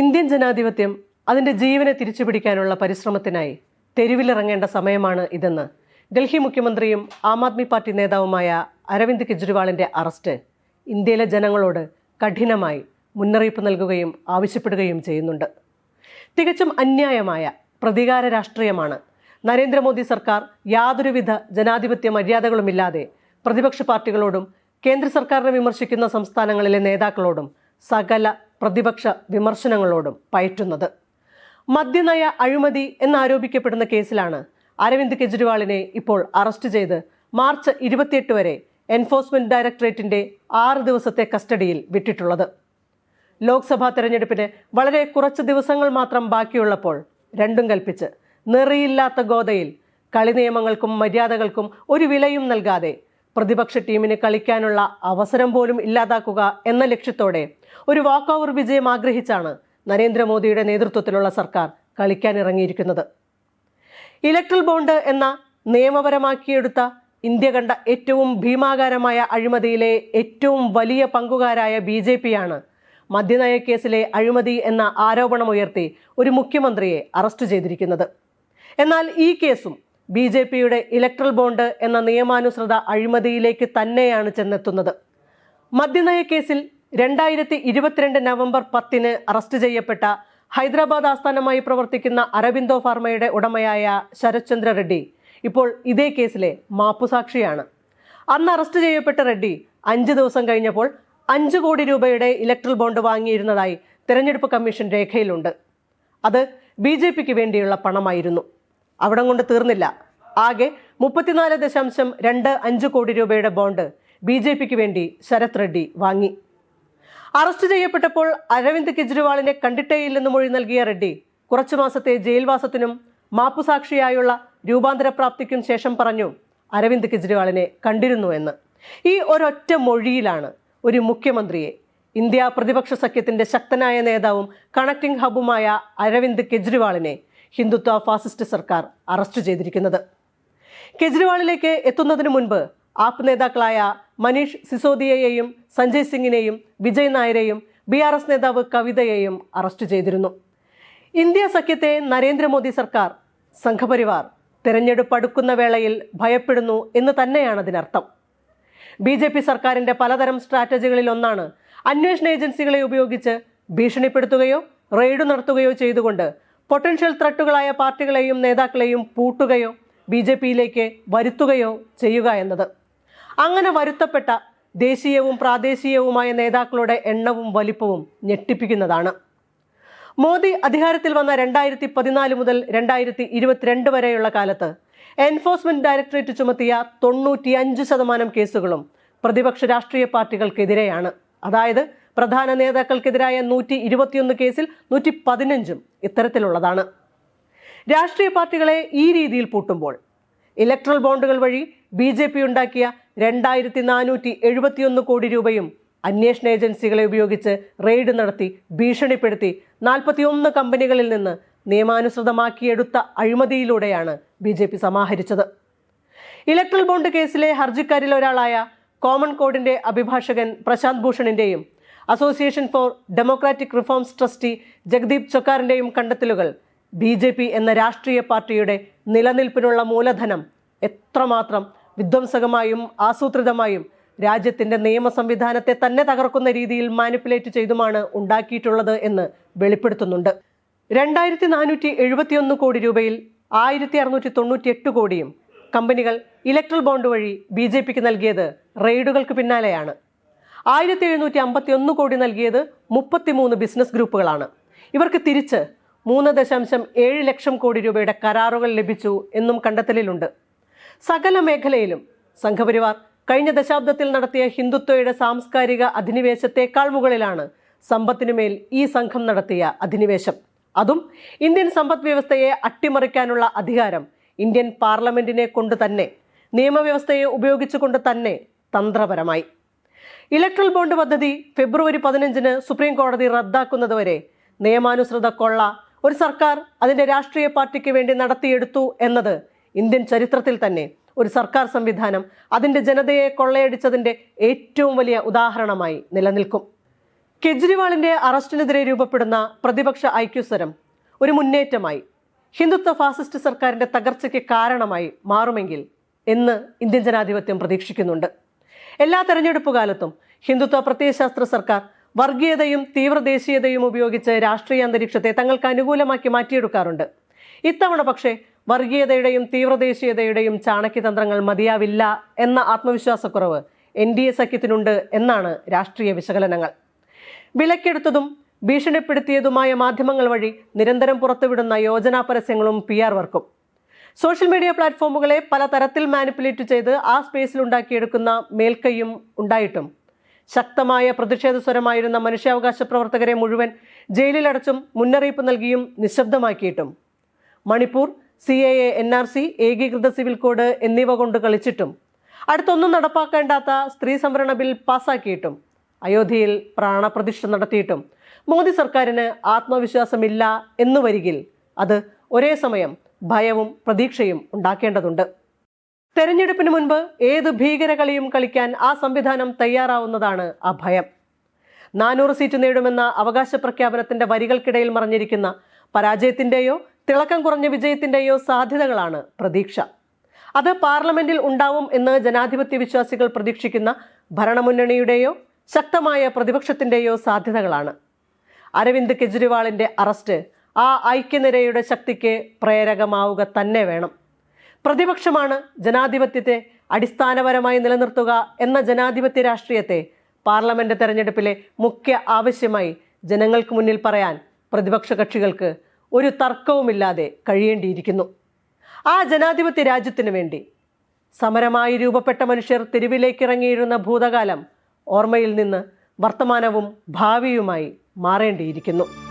Indian ജനാധിപത്യം അതിന്റെ ജീവനെ തിരിച്ചുപിടിക്കാനുള്ള പരിശ്രമത്തിനായി തെരുവിലിറങ്ങേണ്ട സമയമാണ് ഇതെന്ന് ഡൽഹി മുഖ്യമന്ത്രിയും ആം ആദ്മി പാർട്ടി നേതാവുമായ അരവിന്ദ് കെജ്രിവാളിന്റെ അറസ്റ്റ് ഇന്ത്യയിലെ ജനങ്ങളോട് കഠിനമായി മുന്നറിയിപ്പ് നൽകുകയും ആവശ്യപ്പെടുകയും ചെയ്യുന്നുണ്ട്. തികച്ചും അന്യായമായ പ്രതികാര രാഷ്ട്രീയമാണ് നരേന്ദ്രമോദി സർക്കാർ യാതൊരുവിധ ജനാധിപത്യ മര്യാദകളുമില്ലാതെ പ്രതിപക്ഷ പാർട്ടികളോടും കേന്ദ്ര സർക്കാരിനെ വിമർശിക്കുന്ന സംസ്ഥാനങ്ങളിലെ നേതാക്കളോടും സകല പ്രതിപക്ഷ വിമർശനങ്ങളോടും പയറ്റുന്നത്. മദ്യനയ അഴിമതി എന്നാരോപിക്കപ്പെടുന്ന കേസിലാണ് അരവിന്ദ് കെജ്രിവാളിനെ ഇപ്പോൾ അറസ്റ്റ് ചെയ്ത് മാർച്ച് ഇരുപത്തിയെട്ട് വരെ എൻഫോഴ്സ്മെന്റ് ഡയറക്ടറേറ്റിന്റെ ആറ് ദിവസത്തെ കസ്റ്റഡിയിൽ വിട്ടിട്ടുള്ളത്. ലോക്സഭാ തെരഞ്ഞെടുപ്പിന് വളരെ കുറച്ച് ദിവസങ്ങൾ മാത്രം ബാക്കിയുള്ളപ്പോൾ രണ്ടും കൽപ്പിച്ച് നിറയില്ലാത്ത ഗോതയിൽ കളി നിയമങ്ങൾക്കും മര്യാദകൾക്കും ഒരു വിലയും നൽകാതെ പ്രതിപക്ഷ ടീമിന് കളിക്കാനുള്ള അവസരം പോലും ഇല്ലാതാക്കുക എന്ന ലക്ഷ്യത്തോടെ ഒരു വാക്ക് ഓവർ വിജയം ആഗ്രഹിച്ചാണ് നരേന്ദ്രമോദിയുടെ നേതൃത്വത്തിലുള്ള സർക്കാർ കളിക്കാനിറങ്ങിയിരിക്കുന്നത്. ഇലക്ട്രൽ ബോണ്ട് എന്ന നിയമപരമാക്കിയെടുത്ത ഇന്ത്യ കണ്ട ഏറ്റവും ഭീമാകാരമായ അഴിമതിയിലെ ഏറ്റവും വലിയ പങ്കുകാരായ ബി ജെ പിയാണ് മദ്യനയ കേസിലെ അഴിമതി എന്ന ആരോപണമുയർത്തി ഒരു മുഖ്യമന്ത്രിയെ അറസ്റ്റ് ചെയ്തിരിക്കുന്നത്. എന്നാൽ ഈ കേസും ബി ജെ പിയുടെ ഇലക്ട്രൽ ബോണ്ട് എന്ന നിയമാനുസൃത അഴിമതിയിലേക്ക് തന്നെയാണ് ചെന്നെത്തുന്നത്. മദ്യനയ കേസിൽ രണ്ടായിരത്തി ഇരുപത്തിരണ്ട് നവംബർ പത്തിന് അറസ്റ്റ് ചെയ്യപ്പെട്ട ഹൈദരാബാദ് ആസ്ഥാനമായി പ്രവർത്തിക്കുന്ന അരബിന്ദോ ഫാർമയുടെ ഉടമയായ ശരത്ചന്ദ്ര റെഡ്ഡി ഇപ്പോൾ ഇതേ കേസിലെ മാപ്പുസാക്ഷിയാണ്. അന്ന് അറസ്റ്റ് ചെയ്യപ്പെട്ട റെഡ്ഡി അഞ്ച് ദിവസം കഴിഞ്ഞപ്പോൾ അഞ്ച് കോടി രൂപയുടെ ഇലക്ട്രൽ ബോണ്ട് വാങ്ങിയിരുന്നതായി തെരഞ്ഞെടുപ്പ് കമ്മീഷൻ രേഖയിലുണ്ട്. അത് ബി വേണ്ടിയുള്ള പണമായിരുന്നു. അവിടം കൊണ്ട് തീർന്നില്ല. ആകെ മുപ്പത്തിനാല് ദശാംശം രണ്ട് അഞ്ച് കോടി രൂപയുടെ ബോണ്ട് ബി ജെ പിക്ക് വേണ്ടി ശരത് റെഡ്ഡി വാങ്ങി. അറസ്റ്റ് ചെയ്യപ്പെട്ടപ്പോൾ അരവിന്ദ് കെജ്രിവാളിനെ കണ്ടിട്ടേയില്ലെന്ന് മൊഴി നൽകിയ റെഡ്ഡി കുറച്ചു മാസത്തെ ജയിൽവാസത്തിനും മാപ്പുസാക്ഷിയായുള്ള രൂപാന്തരപ്രാപ്തിക്കും ശേഷം പറഞ്ഞു അരവിന്ദ് കെജ്രിവാളിനെ കണ്ടിരുന്നു എന്ന്. ഈ ഒരൊറ്റ മൊഴിയിലാണ് ഒരു മുഖ്യമന്ത്രിയെ ഇന്ത്യ പ്രതിപക്ഷ സഖ്യത്തിന്റെ ശക്തനായ നേതാവും കണക്ടിംഗ് ഹബുമായ അരവിന്ദ് കെജ്രിവാളിനെ ഹിന്ദുത്വ ഫാസിസ്റ്റ് സർക്കാർ അറസ്റ്റ് ചെയ്തിരിക്കുന്നത്. കെജ്രിവാളിലേക്ക് എത്തുന്നതിന് മുൻപ് ആപ്പ് നേതാക്കളായ മനീഷ് സിസോദിയയെയും സഞ്ജയ് സിംഗിനെയും വിജയ് നായരെയും ബി ആർ എസ് നേതാവ് കവിതയെയും അറസ്റ്റ് ചെയ്തിരുന്നു. ഇന്ത്യ സഖ്യത്തെ നരേന്ദ്രമോദി സർക്കാർ സംഘപരിവാർ തെരഞ്ഞെടുപ്പ് അടുക്കുന്ന വേളയിൽ ഭയപ്പെടുന്നു എന്ന് തന്നെയാണ് അതിനർത്ഥം. ബി ജെ പി സർക്കാരിന്റെ പലതരം സ്ട്രാറ്റജികളിലൊന്നാണ് അന്വേഷണ ഏജൻസികളെ ഉപയോഗിച്ച് ഭീഷണിപ്പെടുത്തുകയോ റെയ്ഡ് നടത്തുകയോ ചെയ്തുകൊണ്ട് പൊട്ടൻഷ്യൽ ത്രട്ടുകളായ പാർട്ടികളെയും നേതാക്കളെയും പൂട്ടുകയോ ബി ജെ പിയിലേക്ക് വരുത്തുകയോ ചെയ്യുക എന്നത്. അങ്ങനെ വരുത്തപ്പെട്ട ദേശീയവും പ്രാദേശികവുമായ നേതാക്കളുടെ എണ്ണവും വലിപ്പവും ഞെട്ടിപ്പിക്കുന്നതാണ്. മോദി അധികാരത്തിൽ വന്ന രണ്ടായിരത്തി പതിനാല് മുതൽ രണ്ടായിരത്തി ഇരുപത്തിരണ്ട് വരെയുള്ള കാലത്ത് എൻഫോഴ്സ്മെന്റ് ഡയറക്ടറേറ്റ് ചുമത്തിയ തൊണ്ണൂറ്റിയഞ്ച് ശതമാനം കേസുകളും പ്രതിപക്ഷ രാഷ്ട്രീയ പാർട്ടികൾക്കെതിരെയാണ്. അതായത് പ്രധാന നേതാക്കൾക്കെതിരായ നൂറ്റി ഇരുപത്തിയൊന്ന് കേസിൽ നൂറ്റി പതിനഞ്ചും ഇത്തരത്തിലുള്ളതാണ്. രാഷ്ട്രീയ പാർട്ടികളെ ഈ രീതിയിൽ പൂട്ടുമ്പോൾ ഇലക്ട്രൽ ബോണ്ടുകൾ വഴി ബി ജെ പി ഉണ്ടാക്കിയ രണ്ടായിരത്തി നാനൂറ്റി എഴുപത്തിയൊന്ന് കോടി രൂപയും അന്വേഷണ ഏജൻസികളെ ഉപയോഗിച്ച് റെയ്ഡ് നടത്തി ഭീഷണിപ്പെടുത്തി നാൽപ്പത്തിയൊന്ന് കമ്പനികളിൽ നിന്ന് നിയമാനുസൃതമാക്കിയെടുത്ത അഴിമതിയിലൂടെയാണ് ബി ജെ പി സമാഹരിച്ചത്. ഇലക്ട്രൽ ബോണ്ട് കേസിലെ ഹർജിക്കാരിൽ ഒരാളായ കോമൺ കോഡിന്റെ അഭിഭാഷകൻ Prashant ഭൂഷണിന്റെയും association for democratic reforms trustee Jagdeep ചൊക്കാറിന്റെയും കണ്ടെത്തലുകൾ ബി ജെ പി എന്ന രാഷ്ട്രീയ പാർട്ടിയുടെ നിലനിൽപ്പിനുള്ള മൂലധനം എത്രമാത്രം വിധ്വംസകമായും ആസൂത്രിതമായും രാജ്യത്തിന്റെ നിയമ സംവിധാനത്തെ തന്നെ തകർക്കുന്ന രീതിയിൽ മാനിപ്പുലേറ്റ് ചെയ്തുമാണ് ഉണ്ടാക്കിയിട്ടുള്ളത് എന്ന് വെളിപ്പെടുത്തുന്നുണ്ട്. രണ്ടായിരത്തി നാനൂറ്റി എഴുപത്തിയൊന്ന് കോടി രൂപയിൽ ആയിരത്തി അറുന്നൂറ്റി തൊണ്ണൂറ്റി എട്ട് കോടിയും കമ്പനികൾ ഇലക്ട്രൽ ബോണ്ട് വഴി ബി ജെ പിക്ക് നൽകിയത് റെയ്ഡുകൾക്ക് പിന്നാലെയാണ്. ആയിരത്തി എഴുന്നൂറ്റി അമ്പത്തി ഒന്ന് കോടി നൽകിയത് മുപ്പത്തിമൂന്ന് ബിസിനസ് ഗ്രൂപ്പുകളാണ്. ഇവർക്ക് തിരിച്ച് മൂന്ന് ദശാംശം ഏഴ് ലക്ഷം കോടി രൂപയുടെ കരാറുകൾ ലഭിച്ചു എന്നും കണ്ടെത്തലിലുണ്ട്. സകല മേഖലയിലും സംഘപരിവാർ കഴിഞ്ഞ ദശാബ്ദത്തിൽ നടത്തിയ ഹിന്ദുത്വയുടെ സാംസ്കാരിക അധിനിവേശത്തെക്കാൾ മുകളിലാണ് സമ്പത്തിനുമേൽ ഈ സംഘം നടത്തിയ അധിനിവേശം. അതും ഇന്ത്യൻ സമ്പദ് വ്യവസ്ഥയെ അട്ടിമറിക്കാനുള്ള അധികാരം ഇന്ത്യൻ പാർലമെന്റിനെ കൊണ്ട് തന്നെ നിയമവ്യവസ്ഥയെ ഉപയോഗിച്ചുകൊണ്ട് തന്നെ തന്ത്രപരമായി. ഇലക്ട്രൽ ബോണ്ട് പദ്ധതി ഫെബ്രുവരി പതിനഞ്ചിന് സുപ്രീം കോടതി റദ്ദാക്കുന്നതുവരെ നിയമാനുസൃത കൊള്ള ഒരു സർക്കാർ അതിന്റെ രാഷ്ട്രീയ പാർട്ടിക്ക് വേണ്ടി നടത്തിയെടുത്തു എന്നത് ഇന്ത്യൻ ചരിത്രത്തിൽ തന്നെ ഒരു സർക്കാർ സംവിധാനം അതിന്റെ ജനതയെ കൊള്ളയടിച്ചതിന്റെ ഏറ്റവും വലിയ ഉദാഹരണമായി നിലനിൽക്കും. കെജ്രിവാളിന്റെ അറസ്റ്റിനെതിരെ രൂപപ്പെടുന്ന പ്രതിപക്ഷ ഐക്യസ്വരം ഒരു മുന്നേറ്റമായി. ഹിന്ദുത്വ ഫാസിസ്റ്റ് സർക്കാരിന്റെ തകർച്ചയ്ക്ക് കാരണമായി മാറുമെങ്കിൽ എന്ന് ഇന്ത്യൻ ജനാധിപത്യം പ്രതീക്ഷിക്കുന്നുണ്ട്. എല്ലാ തെരഞ്ഞെടുപ്പ് കാലത്തും ഹിന്ദുത്വ പ്രത്യയശാസ്ത്ര സർക്കാർ വർഗീയതയും തീവ്രദേശീയതയും ഉപയോഗിച്ച് രാഷ്ട്രീയ അന്തരീക്ഷത്തെ തങ്ങൾക്ക് അനുകൂലമാക്കി മാറ്റിയെടുക്കാറുണ്ട്. ഇത്തവണ പക്ഷേ വർഗീയതയുടെയും തീവ്രദേശീയതയുടെയും ചാണക്യതന്ത്രങ്ങൾ മതിയാവില്ല എന്ന ആത്മവിശ്വാസക്കുറവ് എൻ ഡി എ സഖ്യത്തിനുണ്ട് എന്നാണ് രാഷ്ട്രീയ വിശകലനങ്ങൾ. വിലക്കെടുത്തതും ഭീഷണിപ്പെടുത്തിയതുമായ മാധ്യമങ്ങൾ വഴി നിരന്തരം പുറത്തുവിടുന്ന യോജനാ പരസ്യങ്ങളും പി ആർ വർക്കും. സോഷ്യൽ മീഡിയ പ്ലാറ്റ്ഫോമുകളെ പലതരത്തിൽ മാനിപ്പുലേറ്റ് ചെയ്ത് ആ സ്പേസിൽ ഉണ്ടാക്കിയെടുക്കുന്ന മേൽക്കൈയും ഉണ്ടായിട്ടും. ശക്തമായ പ്രതിഷേധ സ്വരമായിരുന്ന മനുഷ്യാവകാശ പ്രവർത്തകരെ മുഴുവൻ ജയിലിലടച്ചും മുന്നറിയിപ്പ് നൽകിയും നിശബ്ദമാക്കിയിട്ടും. Manipur C A A N R C ഏകീകൃത സിവിൽ കോഡ് എന്നിവ കൊണ്ട് കളിച്ചിട്ടും. അടുത്തൊന്നും നടപ്പാക്കേണ്ടാത്ത സ്ത്രീ സംവരണ ബിൽ പാസാക്കിയിട്ടും. അയോധ്യയിൽ പ്രാണപ്രതിഷ്ഠ നടത്തിയിട്ടും. മോദി സർക്കാരിന് ആത്മവിശ്വാസമില്ല എന്ന് വരികിൽ അത് ഒരേ സമയം ഭയവും പ്രതീക്ഷയും ഉണ്ടാക്കേണ്ടതുണ്ട്. തെരഞ്ഞെടുപ്പിന് മുൻപ് ഏത് ഭീകരകളിയും കളിക്കാൻ ആ സംവിധാനം തയ്യാറാവുന്നതാണ് ആ ഭയം. നാനൂറ് സീറ്റ് നേടുമെന്ന അവകാശ പ്രഖ്യാപനത്തിന്റെ വരികൾക്കിടയിൽ മറഞ്ഞിരിക്കുന്ന പരാജയത്തിന്റെയോ തിളക്കം കുറഞ്ഞ വിജയത്തിന്റെയോ സാധ്യതകളാണ് പ്രതീക്ഷ. അത് പാർലമെന്റിൽ ഉണ്ടാവും എന്ന് ജനാധിപത്യ വിശ്വാസികൾ പ്രതീക്ഷിക്കുന്ന ഭരണമുന്നണിയുടെയോ ശക്തമായ പ്രതിപക്ഷത്തിന്റെയോ സാധ്യതകളാണ്. അരവിന്ദ് കെജ്രിവാളിന്റെ അറസ്റ്റ് ആ ഐക്യനിരയുടെ ശക്തിക്ക് പ്രേരകമാവുക തന്നെ വേണം. പ്രതിപക്ഷമാണ് ജനാധിപത്യത്തെ അടിസ്ഥാനപരമായി നിലനിർത്തുക എന്ന ജനാധിപത്യ രാഷ്ട്രീയത്തെ പാർലമെന്റ് തെരഞ്ഞെടുപ്പിലെ മുഖ്യ ആവശ്യമായി ജനങ്ങൾക്ക് മുന്നിൽ പറയാൻ പ്രതിപക്ഷ കക്ഷികൾക്ക് ഒരു തർക്കവുമില്ലാതെ കഴിയേണ്ടിയിരിക്കുന്നു. ആ ജനാധിപത്യ രാജ്യത്തിനു വേണ്ടി സമരമായി രൂപപ്പെട്ട മനുഷ്യർ തെരുവിലേക്കിറങ്ങിയിരുന്ന ഭൂതകാലം ഓർമ്മയിൽ നിന്ന് വർത്തമാനവും ഭാവിയുമായി മാറേണ്ടിയിരിക്കുന്നു.